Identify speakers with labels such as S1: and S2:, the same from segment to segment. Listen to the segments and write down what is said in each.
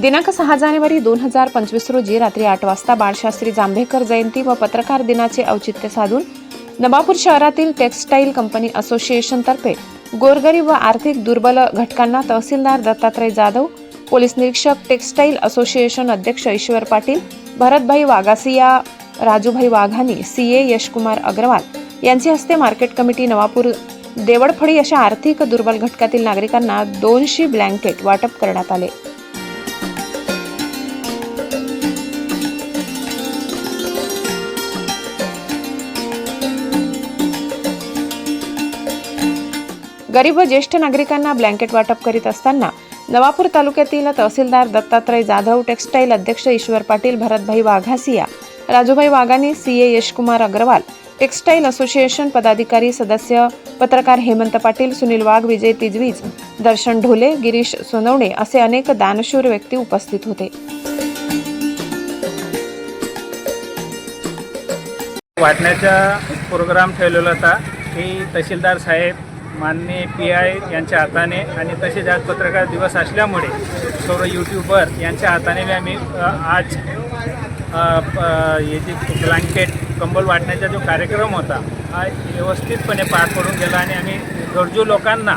S1: दिनांक सहा जानेवारी दोन हजार पंचवीस रोजी रात्री आठ वाजता बाळशास्त्री जांभेकर जयंती व पत्रकार दिनाचे औचित्य साधून नवापूर शहरातील टेक्स्टाईल कंपनी असोसिएशनतर्फे गोरगरीब व आर्थिक दुर्बल घटकांना तहसीलदार दत्तात्रय जाधव पोलीस निरीक्षक टेक्स्टाईल असोसिएशन अध्यक्ष ईश्वर पाटील भरतभाई वाघासिया राजूभाई वाघानी सी ए यशकुमार अग्रवाल यांचे हस्ते मार्केट कमिटी नवापूर देवडफळी अशा आर्थिक दुर्बल घटकातील नागरिकांना दोनशे ब्लँकेट वाटप करण्यात आले. गरीब व ज्येष्ठ नागरिकांना ब्लँकेट वाटप करीत असताना नवापूर तालुक्यातील तहसीलदार दत्तात्रय जाधव टेक्स्टाईल अध्यक्ष Ishwar Patil Bharatbhai Vaghasiya Rajubhai Vaghani C A Yashkumar Agarwal textile association पदाधिकारी सदस्य पत्रकार हेमंत पाटील सुनील वाघ विजय तिजवीज दर्शन ढोले गिरीश सोनवणे असे अनेक दानशूर व्यक्ती उपस्थित होते.
S2: वाटण्याचा प्रोग्राम ठेवलेला होता. की तहसीलदार साहेब माननीय पी आय यांच्या हाताने आणि तसेच आज पत्रकार दिवस असल्यामुळे सर्व यूट्यूबर यांच्या हाताने मी आम्ही आज हे जे ब्लँकेट कंबल वाटण्याचा जो कार्यक्रम होता हा व्यवस्थितपणे पार पडून गेला आणि आम्ही गरजू लोकांना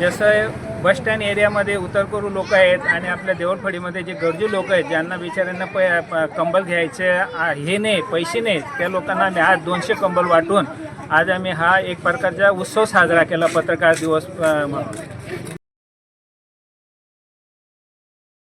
S2: जसं बस स्टँड एरियामध्ये उतरकरू लोक आहेत आणि आपल्या देवळफडीमध्ये जे गरजू लोक आहेत ज्यांना बिचाऱ्यांना प प- कंबल घ्यायचे आ, हे नाही पैसे नाहीत त्या लोकांना आम्ही आज दोनशे कंबल वाटून आज आम्ही हा एक प्रकारचा उत्सव साजरा केला पत्रकार दिवस म्हणून.